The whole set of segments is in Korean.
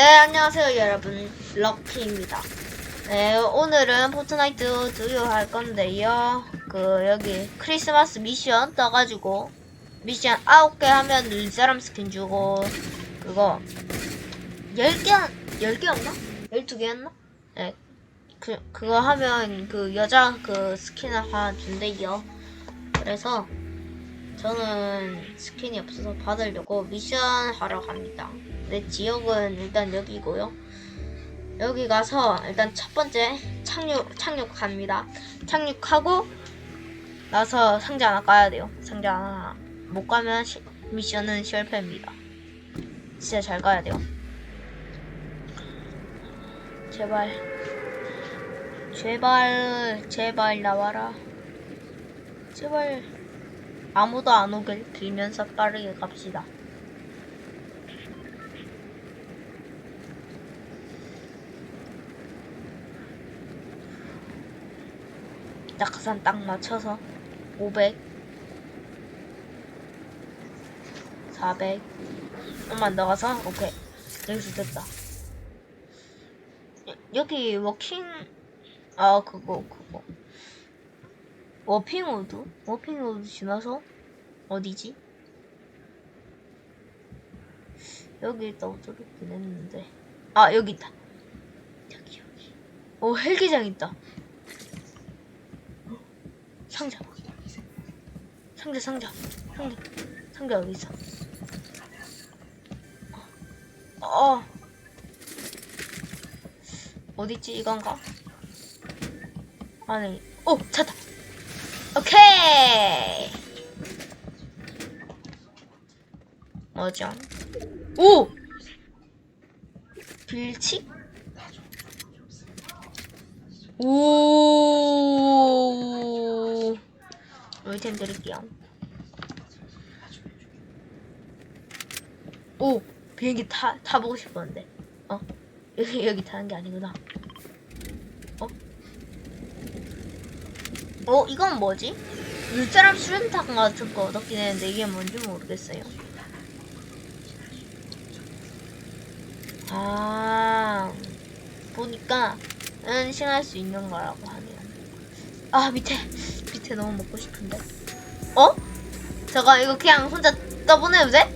네, 안녕하세요, 여러분. 럭키입니다. 네, 오늘은 포트나이트 두유 할 건데요. 그, 여기 크리스마스 미션 떠가지고, 미션 9개 하면 눈사람 스킨 주고, 그거, 10개, 10개였나? 12개 였나? 네, 그, 그거 하면 그 여자 그 스킨을 하나 준대요. 그래서, 저는 스킨이 없어서 받으려고 미션 하러 갑니다. 내 지역은 일단 여기고요. 여기 가서 일단 첫 번째 착륙 착륙합니다. 착륙하고 나서 상자 하나 까야 돼요. 상자 하나 못 가면 시- 미션은 실패입니다. 진짜 잘 가야 돼요. 제발 제발 제발 나와라. 제발 아무도 안 오길 빌면서 빠르게 갑시다. 낙하산 딱 맞춰서 500 400 좀만 더 가서? 오케이. 여기서 됐다. 여- 여기 워킹 아 그거 그거. 워핑우드? 워핑우드 지나서 어디지? 여기 있다고 들었긴 했는데. 아 여기 있다. 여기 여기. 오 헬기장 있다 상자 상자 상자. 상자. 상자 여기 있어. 어. 어딨지? 이건가? 아니 오! 찾다. 오케이! 뭐죠? 오! 빌치? 오 아이템 드릴게요. 오 비행기 타 타보고 싶었는데 어 여기 여기 타는 게 아니구나. 어? 어 이건 뭐지? 물자람 수련탄 같은 거 얻었긴 했는데 이게 뭔지 모르겠어요. 아 보니까 은신할 수 있는 거라고 하네요. 아 밑에 밑에 너무 먹고 싶은데. 어? 잠깐 이거 그냥 혼자 떠보내도 돼?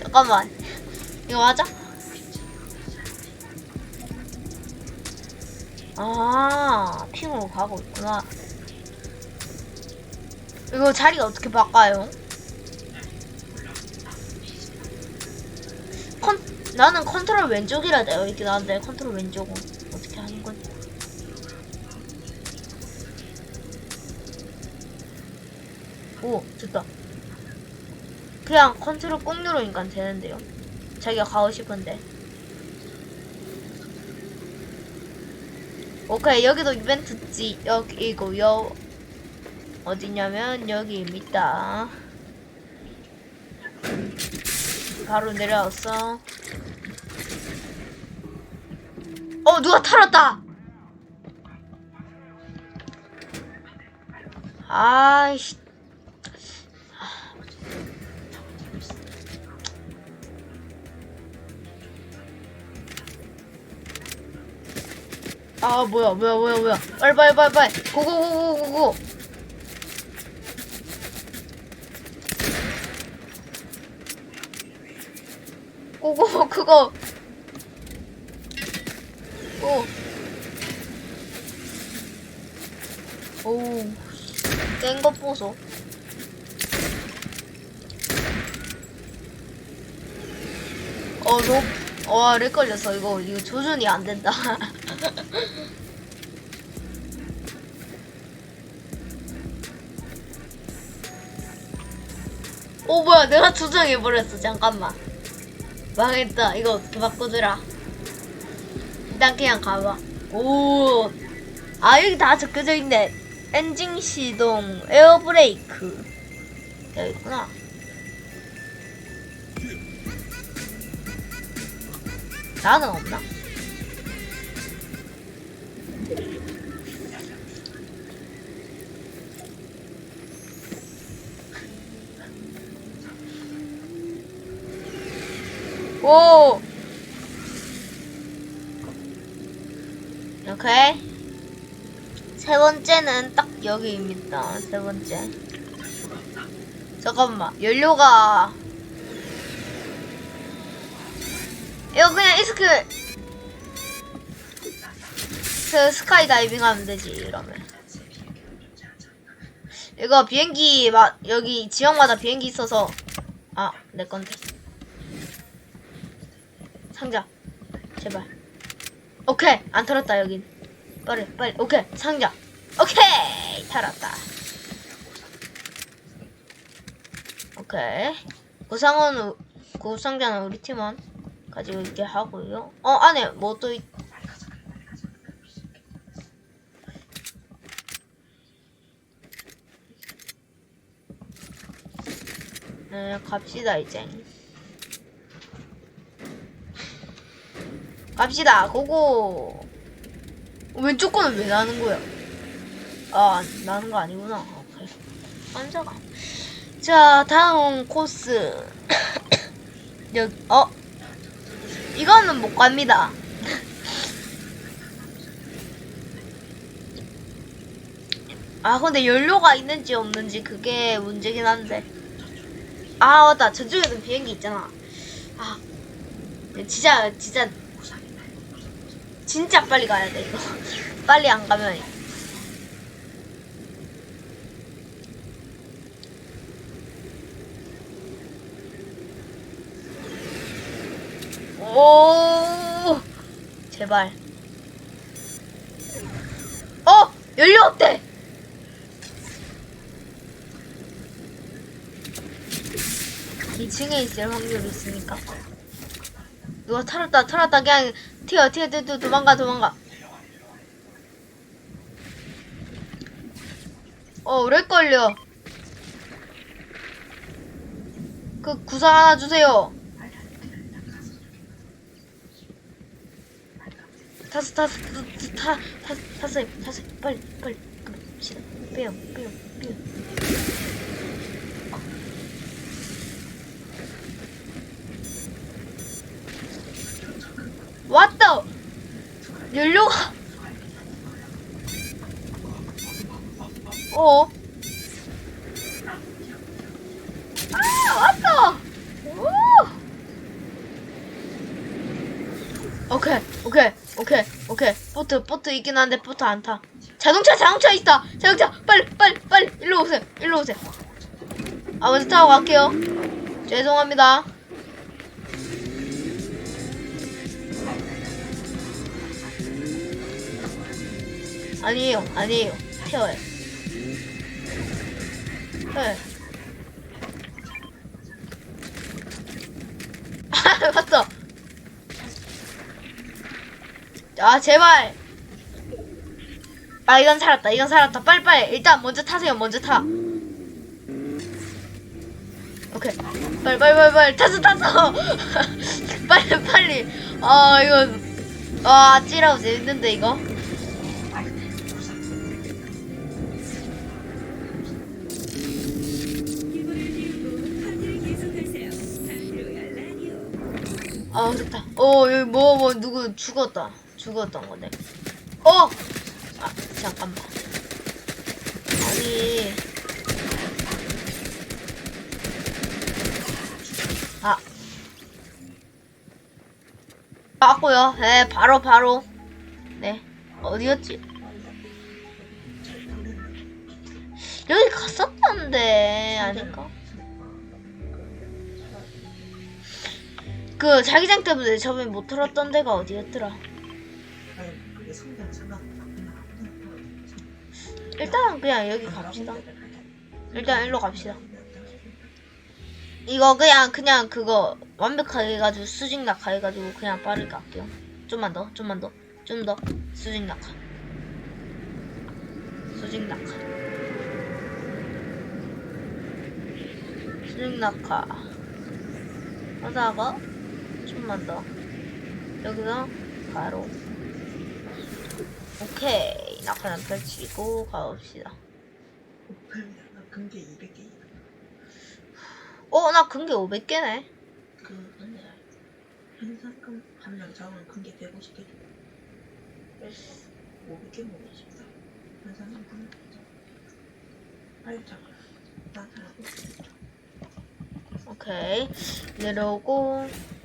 잠깐만. 이거 맞아? 아 핑으로 가고 있구나. 이거 자리가 어떻게 바꿔요? 컨 나는 컨트롤 왼쪽이라 돼요. 이게 나한테 컨트롤 왼쪽은 어떻게 하는 건지. 오, 됐다. 그냥 컨트롤 꾹 누르니까 되는데요. 자기가 가고 싶은데. 오케이, 여기도 이벤트지. 여기고요. 어디냐면 여기입니다. 바로 내려왔어. 어, 누가 털었다! 아이씨. 아 뭐야 뭐야 뭐야 뭐야. 빨리 빨리 빨리 빨리. 고고고고고고. 고고 그거. 오 오우 깬것 보소 어, 너, 와, 렉 걸렸어. 이거, 이거 조준이 안 된다. 오, 뭐야, 내가 조정해버렸어. 잠깐만. 망했다. 이거 어떻게 바꾸더라. 일단 그냥 가봐. 오, 아, 여기 다 적혀져 있네. 엔진 시동, 에어브레이크. 여기 있구나. 나는 없나? 오! 오케이. 세 번째는 딱 여기입니다. 세 번째. 잠깐만. 연료가 이거 그냥 이스크 그 스카이 다이빙 하면 되지 이러면. 이거 비행기 막 여기 지역마다 비행기 있어서 아 내 건데 상자. 제발. 오케이. 안 털었다 여긴. 빨리 빨리. 오케이. 상자. 오케이! 털었다. 오케이. 구상은 우- 구상자는 우리 팀원 가지고 있게 하고요. 어 안에 뭐 또 있... 네, 갑시다 이제. 갑시다. 고고. 왼쪽 거는 왜 나는 거야? 아, 나는 거 아니구나. 오케이. 앉아가. 자, 다음 코스. 여기, 어? 이거는 못 갑니다. 아, 근데 연료가 있는지 없는지 그게 문제긴 한데. 아 맞다 저쪽에도 비행기 있잖아 아 진짜 진짜 진짜 빨리 가야 돼 이거. 빨리 안 가면. 오 제발. 어 연료 없대. 2층에 있을 확률이 있으니까. 누가 털었다, 털었다, 그냥 튀어, 튀어, 튀어, 도망가, 도망가. 어, 오래 걸려. 그 구상 하나 주세요. 타스, 타스, 타, 타스, 타스, 타스, 빨리, 빨리, 갑시다. 빼요, 빼요, 빼요. 왔다! 연료가 어? 아 왔다! 오! 오케이 오케이 오케이 오케이 보트 보트 있긴 한데 보트 안 타. 자동차 자동차 있다. 자동차 빨리 빨리 빨리 일로 오세요 일로 오세요. 아 먼저 타고 갈게요. 죄송합니다. 아니에요, 아니에요. 태워요. 네. 아, 맞다. 아, 제발. 아, 이건 살았다. 이건 살았다. 빨리빨리. 일단 먼저 타세요. 먼저 타. 오케이. 빨리, 빨리, 빨리, 빨리. 탔어, 탔어. 빨리, 빨리. 아, 이거. 아, 찌라고 재밌는데, 이거. 아 좋다. 어 여기 뭐뭐 누구 죽었다. 죽었던 거네. 어. 아 잠깐만. 아니. 아. 맞고요. 네 바로 바로. 네 어디였지? 여기 갔었던데 아닌가? 그 자기장 때문에 저번에 못 털었던 데가 어디였더라? 일단 그냥 여기 갑시다. 일단 일로 갑시다. 이거 그냥 그냥 그거 완벽하게 해가지고 수직 낙하 해가지고 그냥 빠르게 갈게요. 좀만 더, 좀만 더, 좀 더 수직 낙하. 수직 낙하. 수직 낙하. 하다가 좀만 더. 여기서 바로. 오케이 낙하는 펼치고 가봅시다. 목표입니다. 나 금괴 200개 어, 나 근게 500개네. 그 근데 현상금 한명 잡으면 금괴 150개 500개 먹고 싶다. 되죠. 빨리 잡아라. 나 잘하고. 오케이. 내려오고.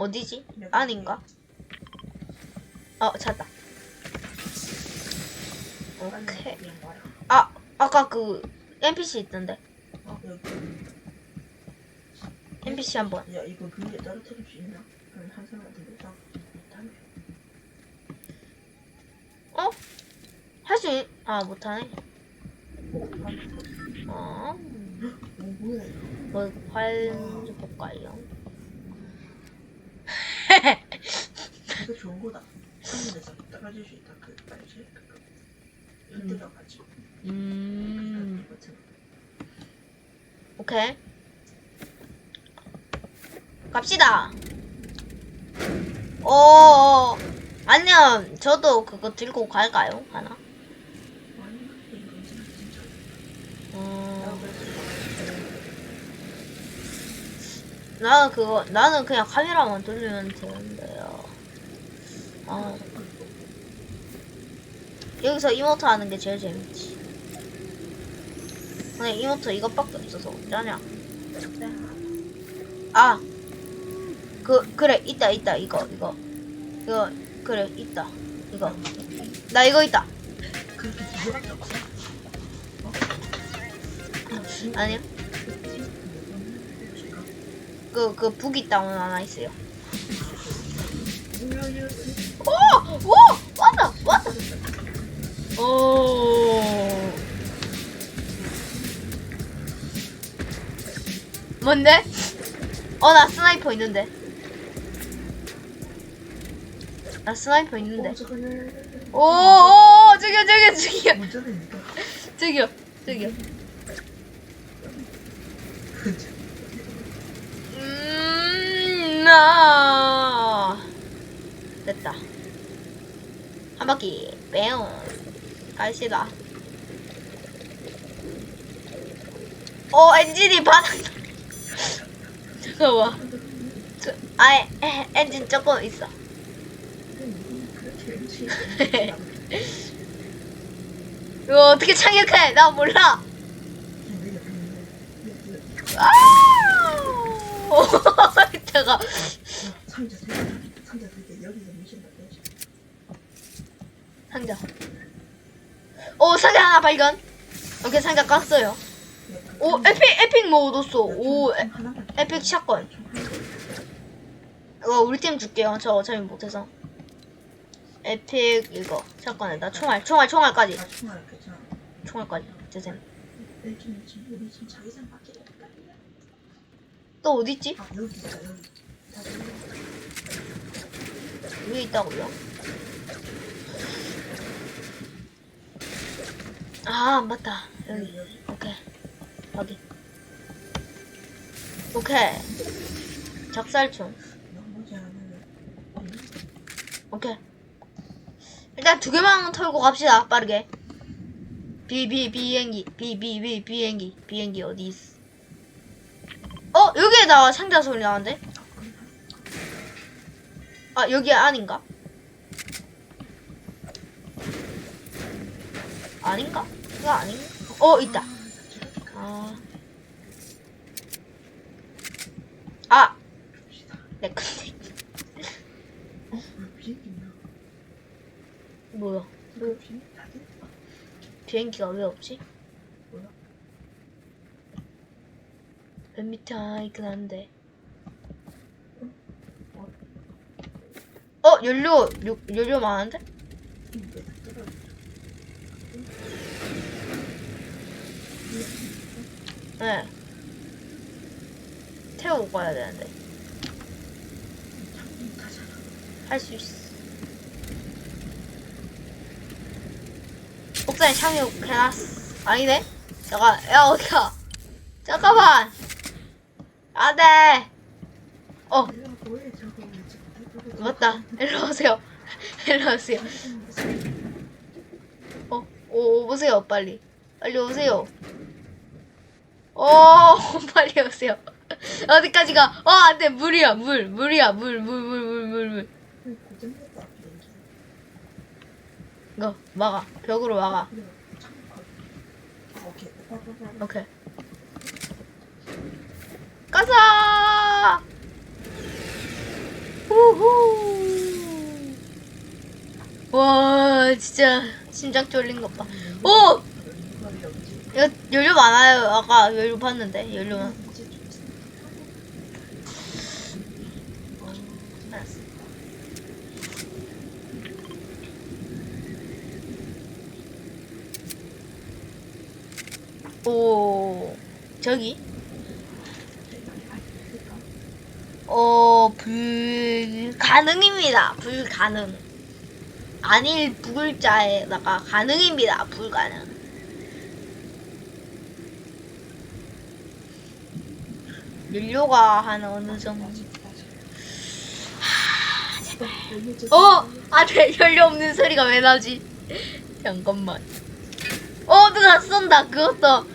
어디지? 아닌가? 어, 찾다. 오케이. 아, 아까 그 NPC 있던데. 어. NPC 한번. 야, 이거 위에 떨어뜨릴 수 있나? 한 사람한테 못하네. 어? 할 수 있... 아, 못하네. 어? 어, 이거. 뭐, 활 볼까요? 이거 좋은 거다. 하늘에서 떨어질 수 있다. 그 그거. 흔들어 가지고. 음, 버튼. 오케이. 갑시다. 오, 아니면 저도 그거 들고 갈까요? 하나? 음, 나 그거, 나는 그냥 카메라만 돌리면 되는데요. 아, 여기서 이모트 하는 게 제일 재밌지. 근데 이모트 이것밖에 없어서 어쩌냐. 아, 그, 그래, 있다, 있다, 이거, 이거. 이거, 그래, 있다. 이거. 나 이거 있다. 아니요. 그, 그, 북이 다운 하나 있어요. 오! 오! 왔다! 왔다! 오. 뭔데? 어, 나 스나이퍼 있는데. 나 스나이퍼 있는데. 오, 오, 오, 저기요, 저기요, 문제는 저기요, 저기요. 음, 나. 됐다. 한 바퀴, 빼용. 갑시다. 오, 엔진이 바닥. 잠깐만. 저, 아, 에, 엔진 조금 있어. 이거 어떻게 착륙해? 나 몰라. 아우! 이따가 상자 세 개, 상자 세 개, 여기서 미션 받아야지. 상자. 오 상자 하나 발견. 오케이 상자 깠어요. 오 에픽 에픽 뭐 얻었어. 오 에, 에픽 샷건. 이거 우리 팀 줄게요. 저 어차피 못해서. 에픽 이거 샷건에다 총알 총알 총알까지 아, 총알. 총알까지 없다. 또 어디 있지? 아 여기 있다 여기. 다 여기. 있다고요? 아 맞다. 여기 여기. 오케이. 여기. 오케이. 작살총 오케이. 일단 두 개만 털고 갑시다. 빠르게. 비비 비행기. 비비비 비행기. 비행기 어디 있어? 어 여기에다가 상자 소리 나는데? 아 여기 아닌가 아닌가 이거 아닌가 어 있다 아 아, 내 건데. 비행기 있나? 뭐야? 다들? 비행기가 왜 없지? 뭐야? 맨 밑에 하나 있긴 한데. 어, 연료, 요, 연료 많은데? 왜 떨어져? 네. 태우고 가야 되는데. 할 수 있어. 옥상에 착륙해놨어. 아니네? 잠깐, 야, 어디가? 잠깐만! 안 돼! 어, 맞다. 일로 오세요. 일로 오세요. 어, 오, 오세요, 빨리. 빨리 오세요. 오, 빨리 오세요. 어디까지 가? 어, 안 돼. 물이야, 물. 물이야, 물, 물, 물, 물, 물, 물. 고장났다 비행기 이거 막아. 벽으로 막아. 오케이. 가자! 우후! 와, 진짜 심장 쫄린 것 봐. 오! 이거 연료 많아요. 아까 연료 봤는데 알았어. 오, 저기. 어, 불가능입니다. 불가능. 아닐 부글자에다가 가능입니다. 불가능. 연료가 한 어느 정도. 어! 아, 네, 연료 없는 소리가 왜 나지? 잠깐만. 어, 누가 쏜다. 그것도.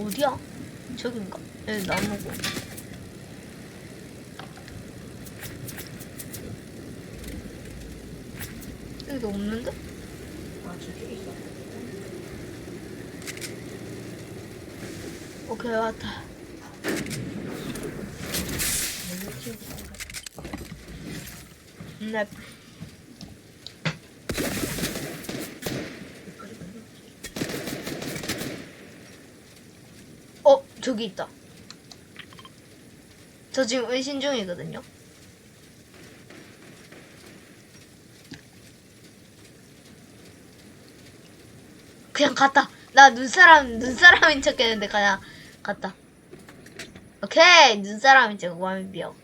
어디야? 저긴가? 여기 나무고. 여기도 없는데? 아, 저쪽에 있어. 오케이, 왔다. 키우고 싶어. 네. 어, 저기 있다. 저 지금 은신 중이거든요. 그냥 갔다. 나 눈사람, 눈사람인 척 했는데 그냥 갔다. 오케이, 눈사람인 척, 완벽.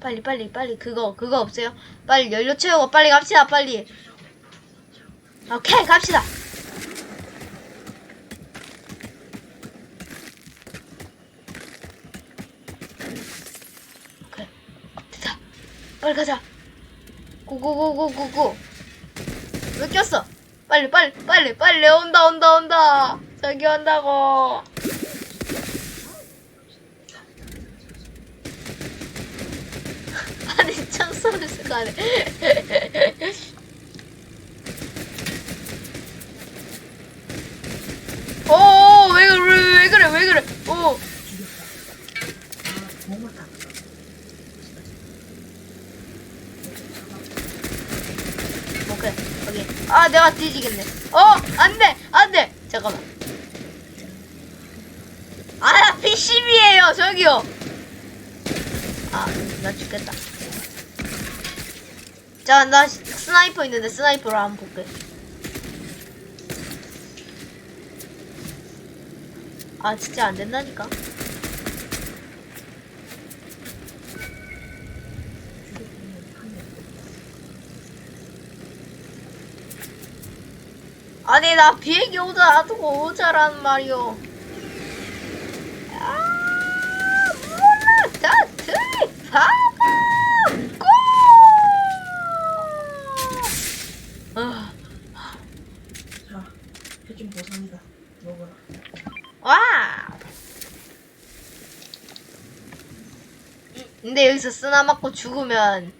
빨리, 빨리, 빨리, 그거, 그거 없어요? 빨리 연료 채우고 빨리 갑시다, 빨리. 오케이, 갑시다. 오케이. 됐다. 빨리 가자. 고고고고고고. 왜 꼈어? 빨리 빨리 빨리 빨리 온다 온다 온다. 저기 온다고. 아니 창소를 쓰고 하네. 오, 왜 그래, 왜, 왜 그래, 왜 그래. 오. 오케이, 여기. 아, 내가 뒤지겠네. 어, 안 돼, 안 돼. 잠깐만. PCB예요, 저기요. 아, 나 죽겠다. 자, 나 시- 스나이퍼 있는데 스나이퍼로 한번 볼게. 아, 진짜 안 된다니까. 아니 나 비행기 오자 놔두고 오자란 말이오 아 몰라 다트리 파고 고 아, 자, 해준 보상이다. 먹어라. 와 근데 여기서 쓰나 맞고 죽으면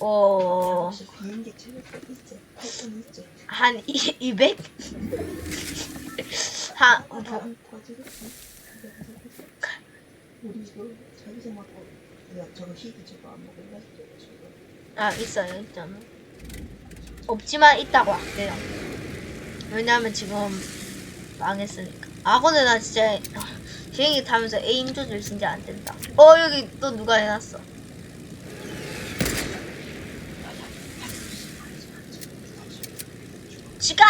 어... 혹시 비행기 체력 있지? 패턴 있지? 한 200? 한 아, 뭐, 안 터지겠어. 우리 맞고 야 저거 희귀 저거 안 먹을래? 저거 아 있어요 있잖아 없지만 있다고 할게요. 왜냐면 지금 망했으니까. 아 근데 나 진짜 비행기 타면서 에임 조절 진짜 안 된다. 어 여기 또 누가 해놨어? 지가!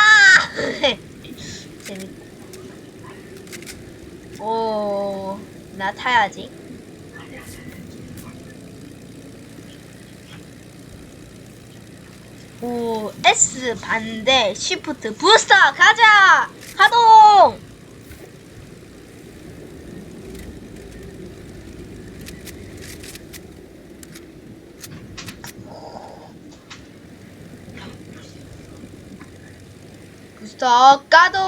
재밌다. 오나 타야지 오, S 반대, 시프트, 부스터, 가자! 가동! 부스터, 가동!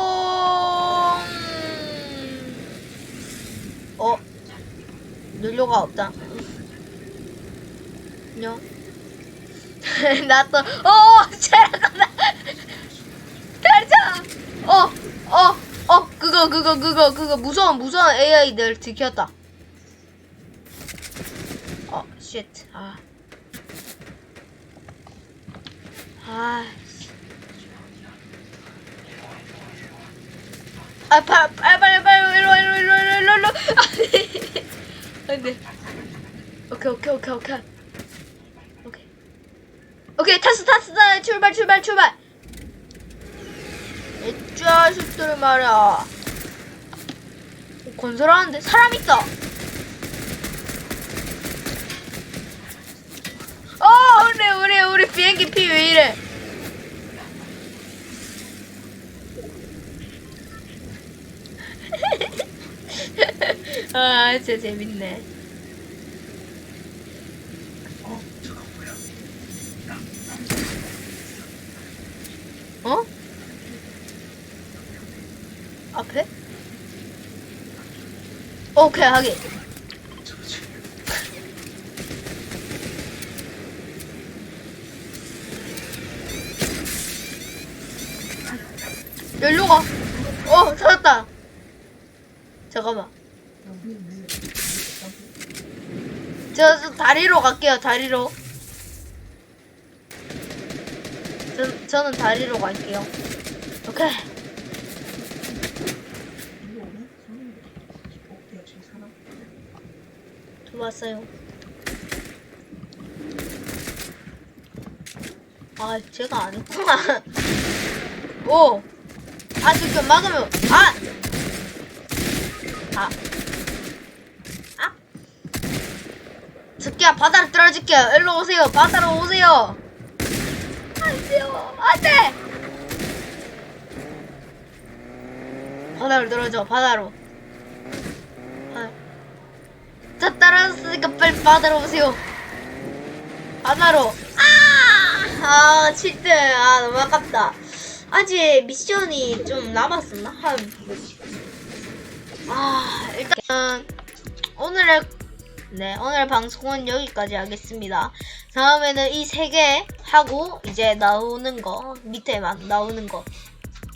어, 연료가 없다. 안녕. 나 또, 어, 잠깐만. 가자. 어, 어, 어, 그거, 그거, 그거, 그거 무서운, 무서운 AI들 들켰다. 어, 쉣. 아. 아. 씨. 아, 파, 빨리, 빨리, 빨리, 일로, 와, 일로, 일로, 일로, 일로, 일로. 안 돼. 오케이, 오케이, 오케이. 오케이. 오케이, 탔어, 탔어. 출발, 출발, 출발. 이 자식들 말이야. 어, 건설하는데 사람 있다. 어, 우리, 우리, 우리 비행기 피 왜 이래? 아, 진짜 재밌네. 어 저거 뭐야 어? 앞에? 오케이, 하긴. 저거 지금 여기로 가. 어, 찾았다. 잠깐만. 저, 저 다리로 갈게요, 다리로. 저, 저는 다리로 갈게요. 오케이. 들어왔어요. 아, 제가 아니구나. 오! 아, 지금 막으면, 아! 아. 아! 습기야, 바다로 떨어질게요. 일로 오세요. 바다로 오세요. 안 돼요. 안 돼! 바다로 떨어져, 바다로. 아. 저 따라왔으니까 빨리 바다로 오세요. 바다로. 아! 아, 7등. 아, 너무 아깝다. 아직 미션이 좀 남았었나? 한. 아, 일단, 오늘의, 네, 오늘 방송은 여기까지 하겠습니다. 다음에는 이 세 개 하고, 이제 나오는 거, 밑에만 나오는 거.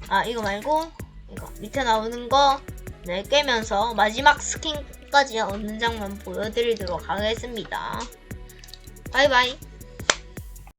아, 이거 말고, 이거, 밑에 나오는 거, 네, 깨면서 마지막 스킨까지 얻는 장면 보여드리도록 하겠습니다. 바이바이.